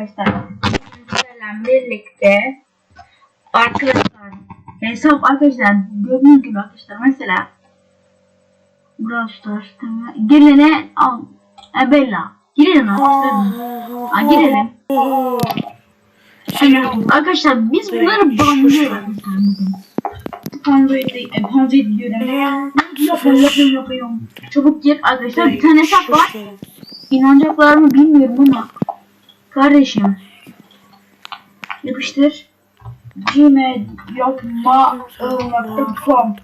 arkadaşlar. Sizlerle birlikte arkadaşlar hesap arkadaşlar gördüğünüz gibi arkadaşlar mesela Brawl Stars tamam. Gelene al. E Bella. Girelim arkadaşlar. Ha, girelim. Şimdi arkadaşlar biz bunları banlıyoruz. Panzoid'i, e, Panzoid'i diyorum. Yapıyorum, yapıyorum, yapıyorum. Çabuk gir arkadaşlar. Bir tane hesap var. İnanacaklar mı bilmiyorum ama. Kardeşim. Yapıştır. Gmail yapma ıı.com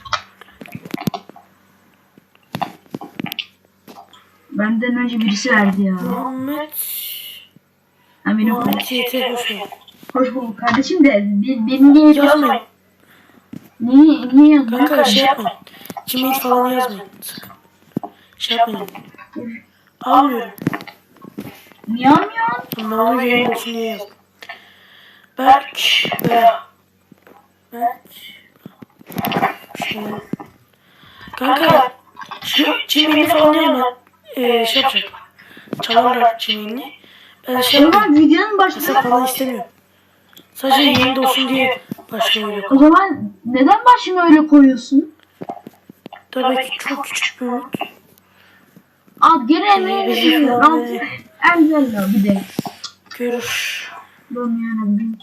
Benden önce birisi verdi ya. Muhammed Ha benim Muhammed YT hoş geldin. hoş bulduk kardeşim de bir, benim niye Yazmayın. Niye, niye yazıyorsun? Kanka şey yapmayın. Gmail falan yazmayın. Şey yapmayın. Almıyorum. Niye almıyorsun? Normal yayın diye yazdım. Berk veya Berk şey Kanka Gmail'i falan yazma. Ee, şey yapacak. Çalarlar Gmail'ini. Ben şey O zaman videonun başında falan istemiyorum. Sadece yayında olsun diye başlığı öyle o koy. zaman neden başını öyle koyuyorsun? Tabii ki çok küçük bir umut. Al gene Ee, ne? bizim Al ya bir de. Görüş. Ben yani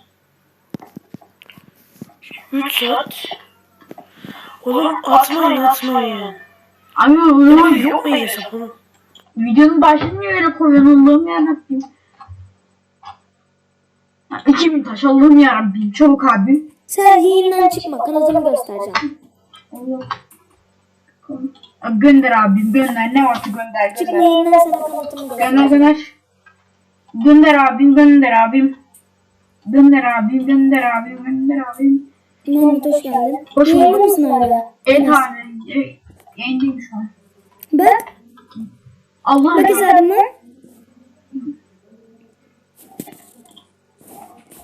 3 saat. Oğlum atmayın atmayın. Abi zaman yok mu hesap oğlum? videonun başını niye öyle koyuyorsun Allah'ım yarabbim. Ha, 2000 taş Allah'ım yarabbim çabuk abi. Sen yayından çıkma kanalımı göstereceğim. Allah. Abi Gönder abim gönder ne varsa gönder Çıkma gönder. yayından sana kanalımı Gönder gönder. Gönder abim gönder abim. Gönder abim gönder abim gönder abim. Mehmet hoş geldin. Hoş bulduk. Yayında mısın hala? El tane e, yayındayım şu an. Bak. Allah Bak hesabıma.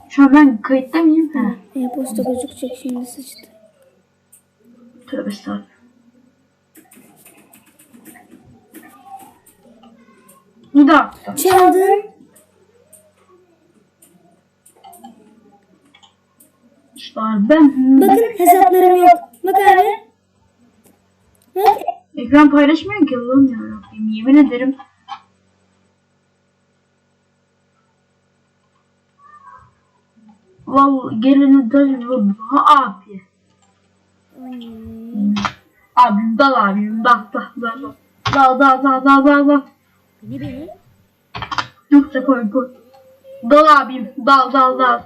Şu an ben kayıtta mıyım? Ha. E-posta gözükecek şimdi sıçtı. Tövbe estağfurullah. Attım. Çaldın. İşte abi ben Bakın hesaplarım yok. Bak abi. Bak. ekran paylaşmıyorum ki Allah'ım yarabbim yemin ederim. Vallahi geleni tabii ha abi. Abim dal abim dal dal dal. Dal dal dal dal dal dal. Beni beni. Yoksa koy. Dal abim dal dal dal.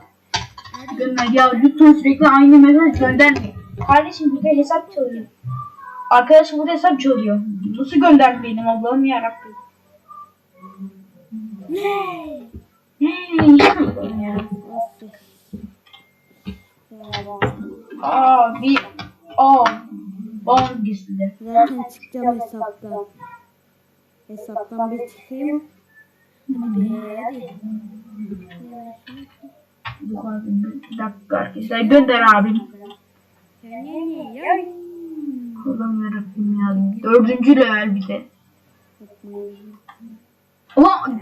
Gönder ya lütfen sürekli aynı mesaj gönderme. Kardeşim burada hesap çalıyor. Arkadaşım burada hesap çalıyor. Nasıl göndermeyelim Allah'ım yarabbim. Ne? Ne? Yapmayın ya. Abi. Aa. Babam gizli. Zaten çıkacağım hesaptan. Hesaptan bir çıkayım. Bir dakika arkadaşlar gönder abim. Allah'ım yarabbim ya. Dördüncü level bir de. Ulan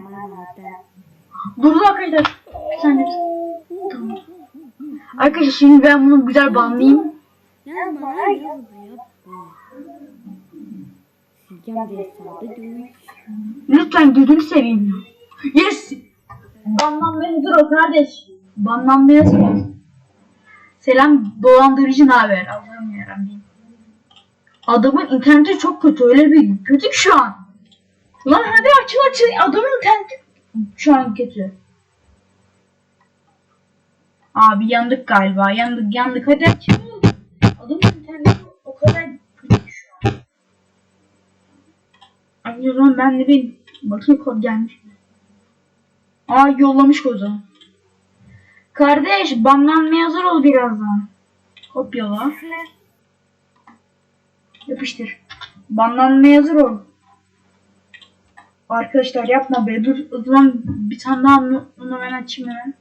durdu arkadaşlar. Bir saniye. Tamam. Arkadaşlar şimdi ben bunu güzel banlayayım. Yazma yapma. Sileceğim de hesabı dövüş. Lütfen gözünü seveyim. Yes! Banlanmayızdır o kardeş. Banlanmayız mı? Selam dolandırıcı ne haber? Allah'ım yarabbim. Adamın interneti çok kötü öyle bir kötü ki şu an. Lan hadi açıl açıl adamın interneti şu an kötü. Abi yandık galiba yandık yandık hadi açıl. Adamın interneti o kadar kötü şu an. Ay o zaman ben de bir bakayım kod gelmiş mi? Aa yollamış kodu. Kardeş banlanmaya hazır ol birazdan. Kopyala. Yapıştır. Banlanmaya hazır ol. Arkadaşlar yapma be. Dur o zaman bir tane daha onu ben açayım hemen.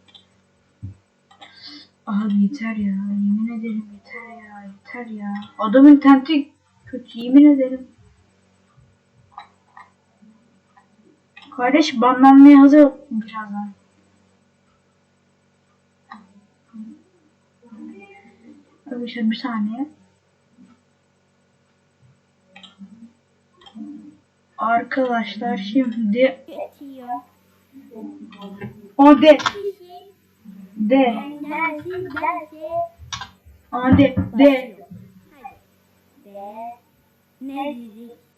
Abi yeter ya. Yemin ederim yeter ya. Yeter ya. Adamın interneti kötü yemin ederim. Kardeş banlanmaya hazır olun birazdan. Arkadaşlar bir saniye. Arkadaşlar şimdi o de de o de de ne dedik?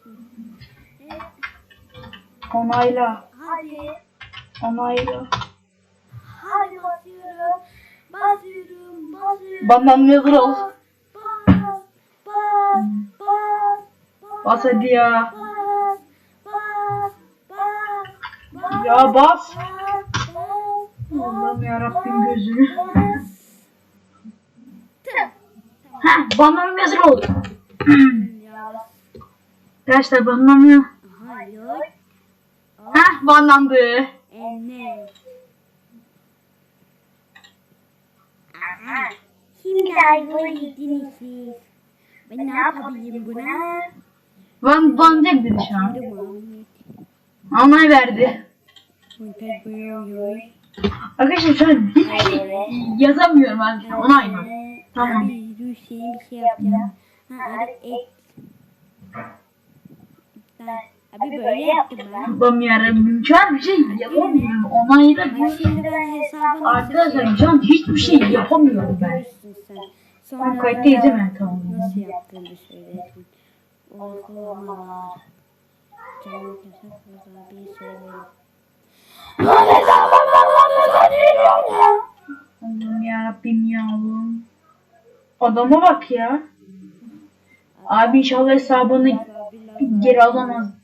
Onayla Hadi. onayla. Hadi basıyorum. Basıyorum. Basıyorum. Bana hazır ol. Bas. Bas. Bas. Bas. Bas hadi ya. Bas. Bas. Bas. Bas. Ya bas. Allah'ım yarabbim gözünü. Heh bana hazır ol. Ya. Arkadaşlar banlanmıyor. Banlandı. Evet. Aha. Şimdi ayvayı yediniz siz. Ben ne yapabilirim buna? Ban banacak dedi şu an. Onay verdi. Arkadaşlar şu an hiçbir şey yazamıyorum ben. Onay mı? Tamam. Senin bir şey yapacağım. Ha abi ek. Abi böyle yaptım ben. Yarabbim şu an bir şey yapamıyorum. Onayla hesabını Arkadaşlar şu an hiçbir şey yapamıyorum ben. Sonra Ben kayıttayız değil mi? Tamam. Nasıl yaptığını söyledim. Ortalamalar. Canım yasak burada bir söylerim. Allah'ım yarabbim yavrum. Adama bak ya. Abi inşallah hesabını geri alamaz.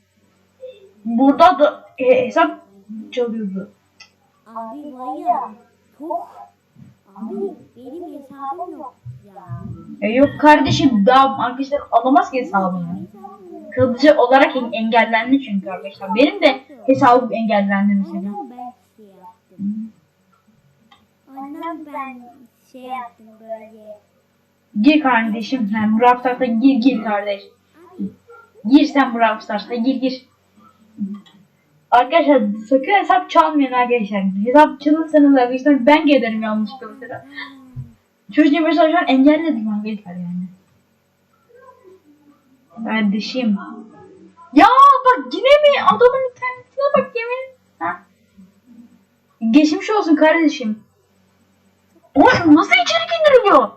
Burada da e, hesap çalıyordu. Abi. Çok. Abi benim hesabım yok. Ya. E yok kardeşim daha arkadaşlar alamaz ki hesabını. Kalıcı olarak en- engellendi çünkü arkadaşlar. Benim de hesabım engellendi mesela. Ben şey yaptım. Ondan ben şey yaptım böyle. Gir kardeşim sen Brawl Stars'a gir gir kardeş. Gir sen Brawl Stars'a gir gir. Arkadaşlar sakın hesap çalmayın arkadaşlar. Hesap çalırsanız arkadaşlar ben gelirim yanlışlıkla mesela. Çocuğu mesela şu an engelledim arkadaşlar yani. Kardeşim. Ya bak yine mi? Adamın internetine bak yemin. Ha? Geçmiş olsun kardeşim. Oğlum nasıl içerik indiriliyor?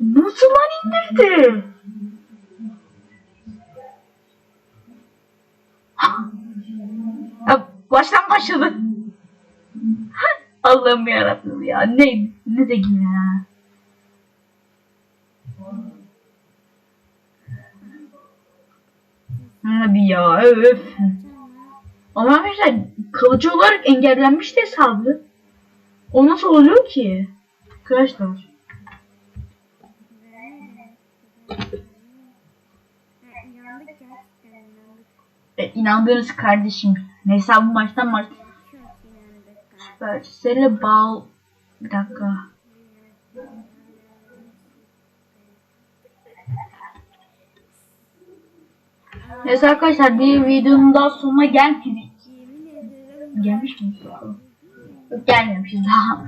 Nasıl lan indirdi? Ha. Ya, baştan başladı. Allah'ım yarabbim ya. Ne, ne de yine ya. Abi ya öf. Ama arkadaşlar kalıcı olarak engellenmişti hesabı. O nasıl oluyor ki? Arkadaşlar. E, inandığınız kardeşim. Baştan baş. Çok inandık. Süpersele bağ... Bir dakika. Neyse arkadaşlar bir videonun daha sonuna gelmedik. Gelmiş mi? Yok gelmemişiz daha.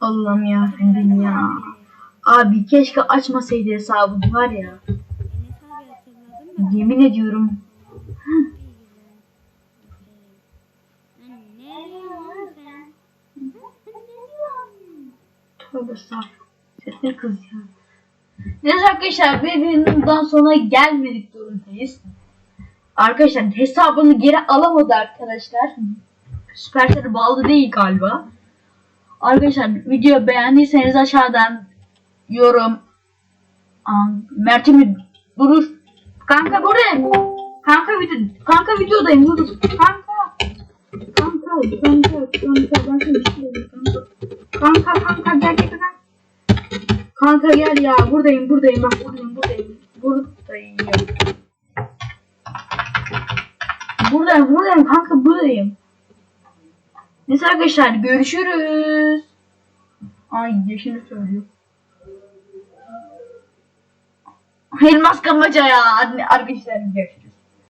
Allah'ım ya ya. Abi keşke açmasaydı hesabını var ya. Yemin ediyorum. Tövbe estağfurullah. Kız ya. Neyse arkadaşlar videodan sonra gelmedik durumdayız. Arkadaşlar hesabını geri alamadı arkadaşlar. Süpersel bağlı değil galiba. Arkadaşlar video beğendiyseniz aşağıdan yorum Aa, Mert'im durur. Kanka buradayım. Kanka video kanka videodayım dur. Kanka. Kanka kanka kanka istiyorum kanka. Kanka kanka gel gel gel. Kanka gel ya buradayım buradayım bak buradayım buradayım. Buradayım. Buradayım buradayım kanka buradayım. Neyse arkadaşlar görüşürüz. Ay yaşını söylüyor. Elmas kamaca ya. Arkadaşlar.